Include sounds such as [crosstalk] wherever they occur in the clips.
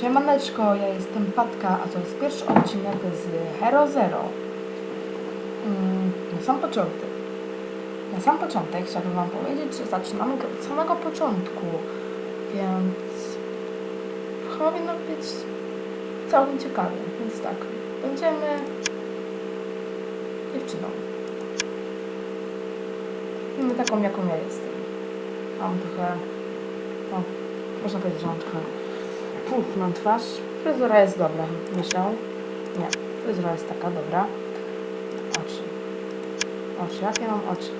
Siemaneczko, ja jestem Patka, a to jest pierwszy odcinek z Hero Zero. Mm, Na sam początek. Na sam początek chciałabym Wam powiedzieć, że zaczynamy od samego początku, więc chyba powinno być całkiem ciekawe. Więc tak, będziemy dziewczyną. No, taką jaką ja jestem. Mam trochę, no, można powiedzieć, że mam trochę Puf, twarz. Fryzura jest dobra, myślę. Nie, fryzura jest taka dobra. Oczy. Oczy, jakie mam oczy?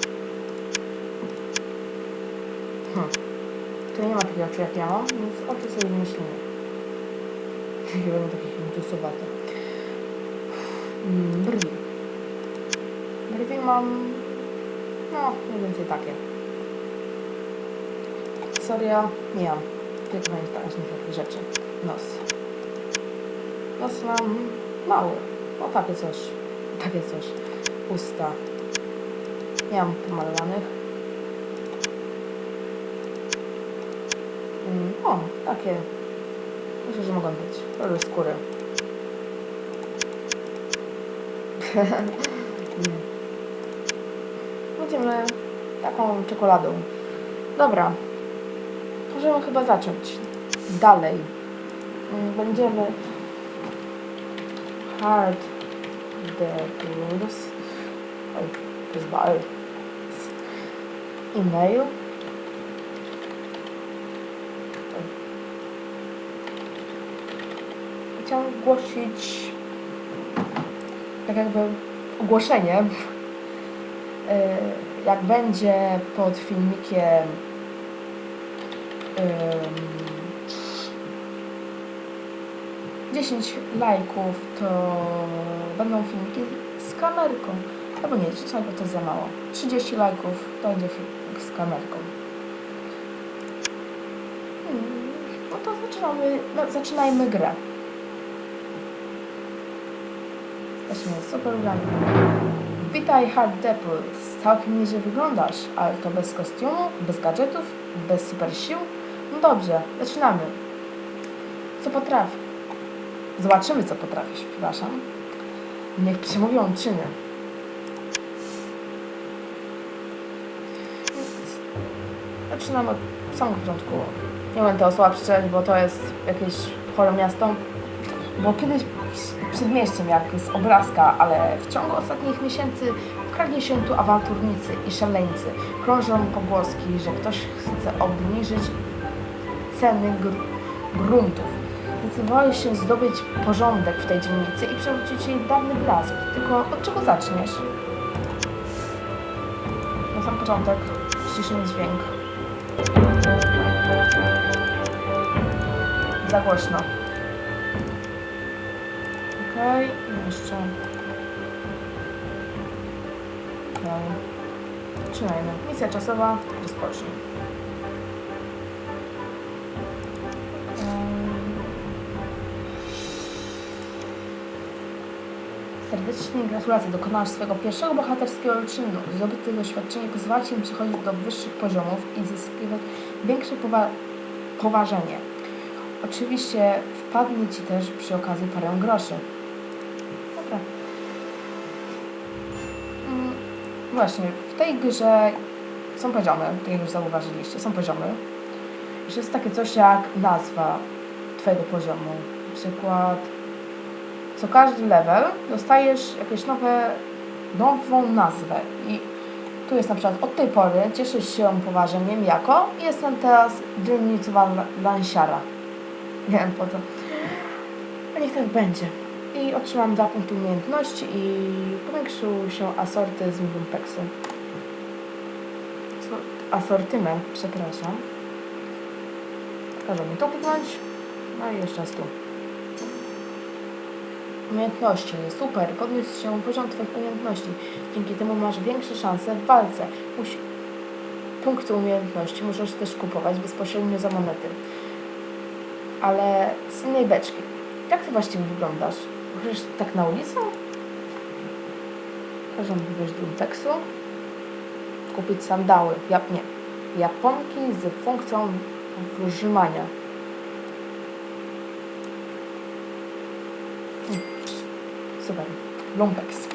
Hm. Tu nie ma takich oczu jak ja mam, więc oczy sobie wymyślimy. Nie będą takie hintusowate. Mm, Brwi. Brwi mam... No, mniej więcej takie. Akcesoria nie mam. Tylko nie stać mi takich rzeczy. Nos. Nos mam mały. No takie coś. Takie coś. Usta. Nie mam pomalowanych. Mm, O, takie. Myślę, że mogą być. Kolor skóry. Będziemy taką czekoladą. Dobra. Możemy chyba zacząć. Dalej. Mm, Będziemy hard the rules. Oj, to jest bal. E-mail. Chciałam ogłosić tak jakby ogłoszenie. E, [laughs] Jak będzie pod filmikiem 10 lajków, to będą filmiki z kamerką. Albo nie, 10 lajków to jest za mało. 30 lajków to będzie filmik z kamerką. Hmm, No to zaczynamy, no, zaczynajmy grę. Właśnie super granie. Witaj Hard Depot. Całkiem nieźle wyglądasz, ale to bez kostiumu, bez gadżetów, bez super sił? No dobrze, zaczynamy. Co potrafi? Zobaczymy, co potrafisz, przepraszam. Niech przemówią czyny. Zaczynamy od samego początku. Nie będę przeczytać, bo to jest jakieś chore miasto. Bo kiedyś przed mieściem jak z obrazka, ale w ciągu ostatnich miesięcy wkradnie się tu awanturnicy i szaleńcy. Krążą pogłoski, że ktoś chce obniżyć ceny gr gruntów. Zdecydowałeś się zdobyć porządek w tej dzielnicy i przewrócić jej dawny blask. Tylko od czego zaczniesz? Na sam początek ściszymy dźwięk. Za głośno. Okej, i jeszcze. Okej. Zaczynajmy. Misja czasowa, rozpocznij. Serdecznie gratulacje. Dokonałaś swojego pierwszego bohaterskiego czynu. Zdobyte doświadczenie pozwala Ci przechodzić do wyższych poziomów i zyskiwać większe powa- poważenie. Oczywiście wpadnie Ci też przy okazji parę groszy. Dobra. Mm, Właśnie, w tej grze są poziomy, tak jak już zauważyliście, są poziomy. Już jest takie coś jak nazwa Twojego poziomu. Przykład co każdy level dostajesz jakieś nowe, nową nazwę i tu jest na przykład od tej pory cieszysz się poważeniem jako jestem teraz dzielnicowa lansiara. Nie wiem po co. Niech tak będzie. I otrzymam dwa punkty umiejętności i powiększył się asortyzm lumpeksu. Asortyment, przepraszam. Każę mi to kliknąć. No i jeszcze raz tu. Umiejętności. Super. Podniósł się poziom Twoich umiejętności. Dzięki temu masz większe szanse w walce. Musi... Punkty umiejętności możesz też kupować bezpośrednio za monety. Ale z innej beczki. Jak Ty właściwie wyglądasz? Możesz tak na ulicę? Każą mi wejść do tekstu. Kupić sandały. Ja, nie. Japonki z funkcją wyжимania. Hmm. Super. Lumpeks.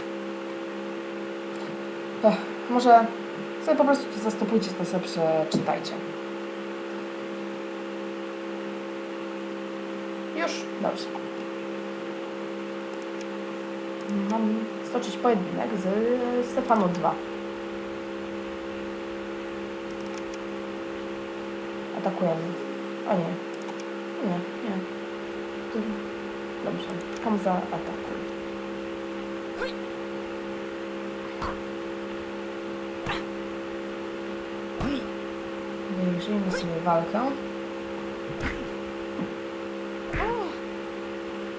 Ech, może sobie po prostu to zastopujcie, to sobie przeczytajcie. Już? Dobrze. Mam stoczyć pojedynek z Stefano 2. Atakujemy. O nie. Nie, nie. Dobrze. Kam za atakuj. Wyjrzyjmy sobie walkę.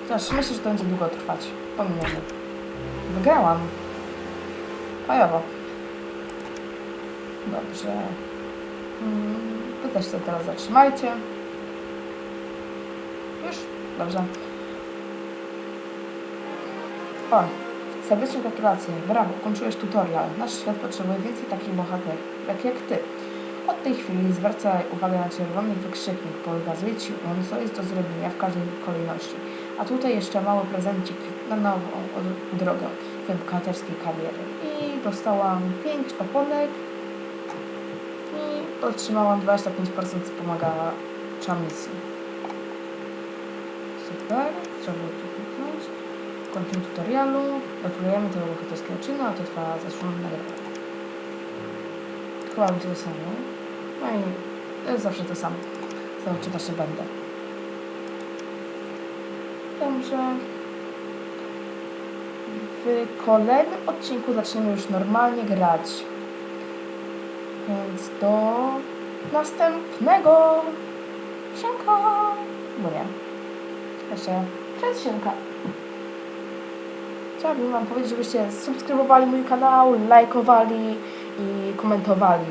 Chociaż myślę, że to będzie długo trwać. Pominiemy. Wygrałam. Fajowo. Dobrze. Mm, Wy też sobie teraz zatrzymajcie. Już? Dobrze. O, serdecznie gratulacje. Brawo, kończyłeś tutorial. Nasz świat potrzebuje więcej takich bohaterów, tak jak ty. Od tej chwili zwracaj uwagę na czerwony wykrzyknik. Pokazuje ci on, co jest do zrobienia w każdej kolejności. A tutaj jeszcze mały prezencik na nową drogę twojej bohaterskiej kariery. I dostałam 5 oponek otrzymałam 25% wspomagacza misji. Super, trzeba było tu kliknąć. Kończymy tutorialu, gratulujemy tego bohaterskiego czynu, a to trwa zeszłą nagrodę. Chyba będzie to samo. No i to jest zawsze to samo. Czy się będę. Dobrze. W kolejnym odcinku zaczniemy już normalnie grać. Więc do następnego. Siemka. Bo nie. Jeszcze. Cześć Siemka. Chciałabym Wam powiedzieć, żebyście subskrybowali mój kanał, lajkowali i komentowali.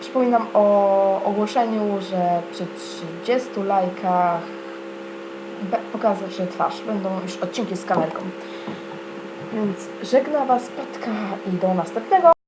Przypominam o ogłoszeniu, że przy 30 lajkach pokażę się twarz. Będą już odcinki z kamerką. Więc żegna Was Patka i do następnego.